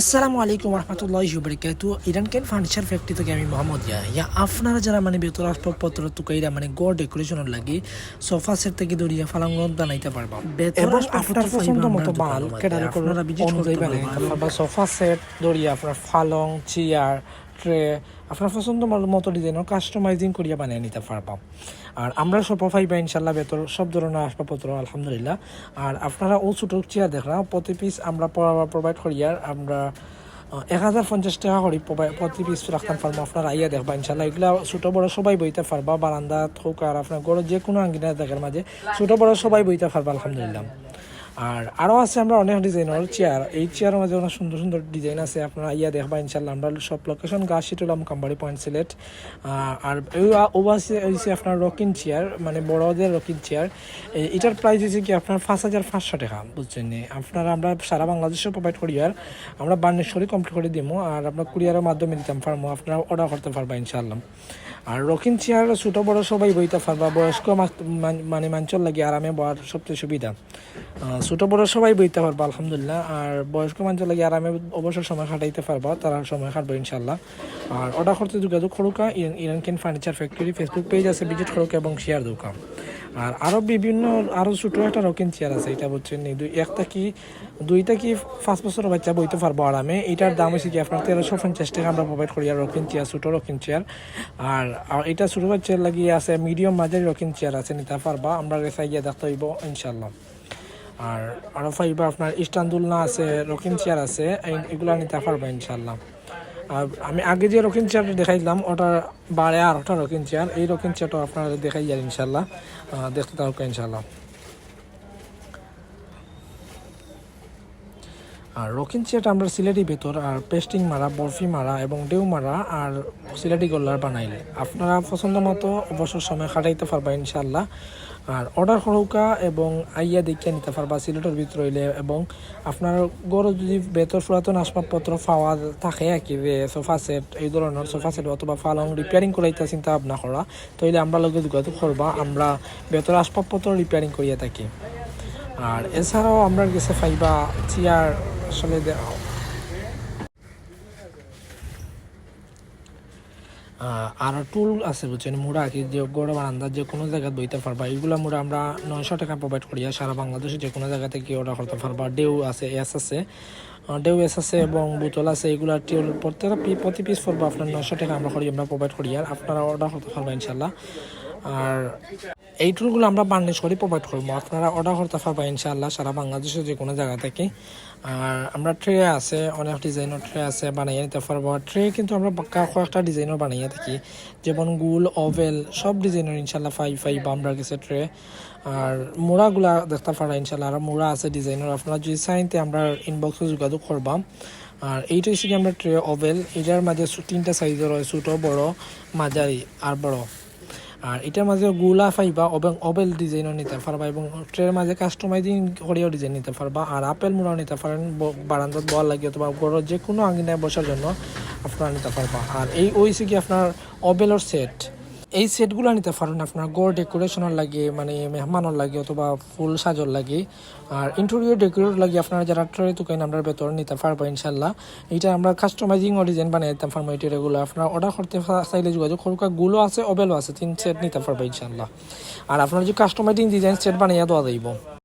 আসসালামু আলাইকুম রহমতুল্লাহ বরকাত ইরান কেন ফার্নিচার ফ্যাক্টরি থেকে আমি মোহাম্মদ ইয়া ইয়া আপনারা যারা মানে বেতর আসবাবপত্র তুকাইরা মানে গড় ডেকোরেশনের লাগে সোফা সেট থেকে দড়িয়া ফালাঙ্গন বানাইতে পারবা। এবং আপনার পছন্দ মতো মাল কেনার আপনারা বিজিট করতে পারেন বা সোফা সেট দড়িয়া আপনার ফালং চেয়ার ট্রে আপনার পছন্দ মতো ডিজাইনের কাস্টমাইজিং করিয়া বানিয়ে নিতে পারবা। আর আমরা সব পাইবা ইনশাল্লাহ, ভেতর সব ধরনের আসবাবপত্র, আলহামদুলিল্লাহ। আর আপনারা ও ছোটো চেয়ার দেখলাম প্রতি পিস আমরা প্রোভাইড করিয়ার আমরা এক হাজার পঞ্চাশ টাকা করি প্রতি পিস রাখতাম পারব, আপনারা আইয়া দেখবা ইনশাল্লাহ। এগুলা ছোটো বড় সবাই বইতে পারবা, বারান্দা হোক আর আপনার গড় যে কোনো আঙ্গিনা দেখার মাঝে, ছোটো বড় সবাই বইতে পারবা, আলহামদুলিল্লাহ। আর আরও আছে আমরা অনেক ডিজাইনের চেয়ার এই চেয়ারের মাঝে অনেক সুন্দর সুন্দর ডিজাইন আছে, আপনারা ইয়া দেখবা ইনশাল্লাহ আমরা সব লোকেশন গাছ গাছিটুলাম কাম্বাড়ি পয়েন্ট সিলেট আর ও আছে হচ্ছে আপনার রকিং চেয়ার মানে বড়দের রকিং চেয়ার এটার প্রাইস হয়েছে কি আপনার পাঁচ হাজার পাঁচশো টাকা, বুঝছেন? আপনারা, আমরা সারা বাংলাদেশে প্রোভাইড করি আর, আমরা বান্নেশ্বরই কমপ্লিট করে দিব আর আমরা কুরিয়ারের মাধ্যমে দিতাম পারব আপনারা অর্ডার করতে পারবা ইনশাল্লাহ আর রকিন চেয়ার ছোটো, বড় সবাই বইতে পারবা, বয়স্ক মান- মাঞ্চল লাগে আরামে বয়ার সবচেয়ে সুবিধা ছোট বড় সবাই বইতে পারব, আলহামদুলিল্লাহ। আর বয়স্ক মানুষ লাগে আরামে অবসর সময় কাটাইতে পারবা, তারা সময় কাটবো ইনশাল্লাহ আর অর্ডার করতে যোগাযোগ করুকা ইরান কেন ফার্নিচার ফ্যাক্টরি, ফেসবুক পেজ আছে, ভিজিট করুক এবং শেয়ার দোকান আর আরও বিভিন্ন আরও ছোটো একটা রকিং চেয়ার আছে, এটা বলছেন দুই একটা কি, দুইটা কি পাঁচ বছরের বাচ্চা বইতে পারব আরামে এটার দাম হচ্ছে কি আপনার তেরোশো পঞ্চাশ টাকা, আমরা প্রোভাইড করি আর রকিং চেয়ার, ছোটো রকিং চেয়ার। আর এটা ছোটো বাচ্চার লাগিয়ে আছে মিডিয়াম মাঝারি রকিং চেয়ার আছে, নিতে পারবা। আমরা রেসা গিয়ে দেখতে হইব ইনশাল্লাহ আর আরও ফাইবা আপনার ইস্টান্দুলনা আছে, রকিন চেয়ার আছে এগুলো নিতে পারবা ইনশাল্লাহ আর আমি আগে যে রকিন চেয়ারটা দেখাইলাম, ওটা বারে আর ওটা রকিন চেয়ার। এই রকিন চেয়ারটা আপনারা দেখাই যান ইনশাল্লাহ দেখতে থাকুক ইনশাল্লাহ আর রকিং চেয়ারটা আমরা সিলেটি ভেতর, আর পেস্টিং মারা, বরফি মারা এবং ডেউ মারা আর সিলেটি গোল্লার বানাইলে। আপনারা পছন্দ মতো অবসর সময় কাটাইতে পারবা ইনশাল্লাহ আর অর্ডার করৌকা এবং আইয়া দেখিয়া নিতে পারবা সিলেটের ভিতর হইলে এবং আপনার গড় যদি ভেতর পুরাতন আসবাবপত্র পাওয়া থাকে আর কি সোফা সেট, এই ধরনের সোফা সেট অথবা ফালং রিপেয়ারিং করাইতে চিন্তা ভাবনা করা, তাইলে আমরা লগে যোগাযোগ করবা, আমরা ভেতর আসবাবপত্র রিপেয়ারিং করিয়া থাকি। আর এছাড়াও আমরা গেছে ফাইবা চেয়ার আসলে দে- আহ, আর টুল আছে বুঝছেন মুড়া কি যে গড় বারান্দা যে কোনো জায়গায় বইতে পারবা। এগুলো মুড়া আমরা নয়শো টাকা প্রোভাইড করি সারা বাংলাদেশে যে কোনো জায়গা থেকে অর্ডার করতে পারবা। ডেউ আছে এস আছে। ডেউ এস আছে এবং বোতল আছে এগুলো টিউল প্রত্যেকটা প্রতি পিস পড়ব আপনার নয়শো টাকা আমরা করি আমরা প্রোভাইড করি আর আপনারা অর্ডার করতে পারবা ইনশাল্লাহ আর এই টুলগুলো আমরা বার্নিশ করে প্রোভাইড করব। আপনারা অর্ডার করতে পারবা ইনশাআল্লাহ, সারা বাংলাদেশের যে কোনো জায়গা থেকে। আর আমরা ট্রে আছে, অনেক ডিজাইনের ট্রে আছে বানাইয়ে নিতে পারব। ট্রে কিন্তু আমরা কয়েকটা ডিজাইনের বানাইয়ে থাকি। যেমন গুল ওভেল সব ডিজাইনের ইনশাল্লাহ ফাইভ ফাইভ আমরা গেছে ট্রে আর মোড়াগুলা দেখতে পারা ইনশাল্লাহ আর মোড়া আছে ডিজাইনের আপনারা যদি চাইতে আমরা ইনবক্সে যোগাযোগ করবাম। আর এইটা হচ্ছে কি আমরা ট্রে ওভেল এটার মাঝে তিনটা সাইজের হয় ছোটো, বড়, মাঝারি আর বড়। আর এটার মাঝে গুলা ফাইবা এবং অবেল ডিজাইনও নিতে পারবা এবং ট্রের মাঝে কাস্টমাইজিং করিয়াও ডিজাইন নিতে পারবা। আর আপেল মোড়াও নিতে পারেন, ব- বারান্দাত বল লাগে অথবা ঘরের যে কোনো আঙ্গিনায় বসার জন্য আপনারা নিতে পারবা। আর এই ওইসি কি আপনার অবেলর সেট এই সেটগুলো নিতে পারেন আপনার গড় ডেকোরেশনের লাগে মানে মেহমানের লাগে অথবা ফুল সাজর লাগে। আর ইন্টেরিয়র ডেকোরেট লাগে আপনারা যারা ট্রে তুকাইন আমরা ভেতর নিতে পারব ইনশাল্লাহ। এটা আমরা কাস্টমাইজিং ও ডিজাইন বানিয়ে দিতাম পারব এগুলো আপনারা অর্ডার করতে চাইলে যোগাযোগ করুকা গুলো আছে, অবেলও আছে, তিন সেট নিতে পারব ইনশাল্লাহ। আর আপনার যে কাস্টমাইজিং ডিজাইন সেট বানিয়ে দেওয়া যাইব।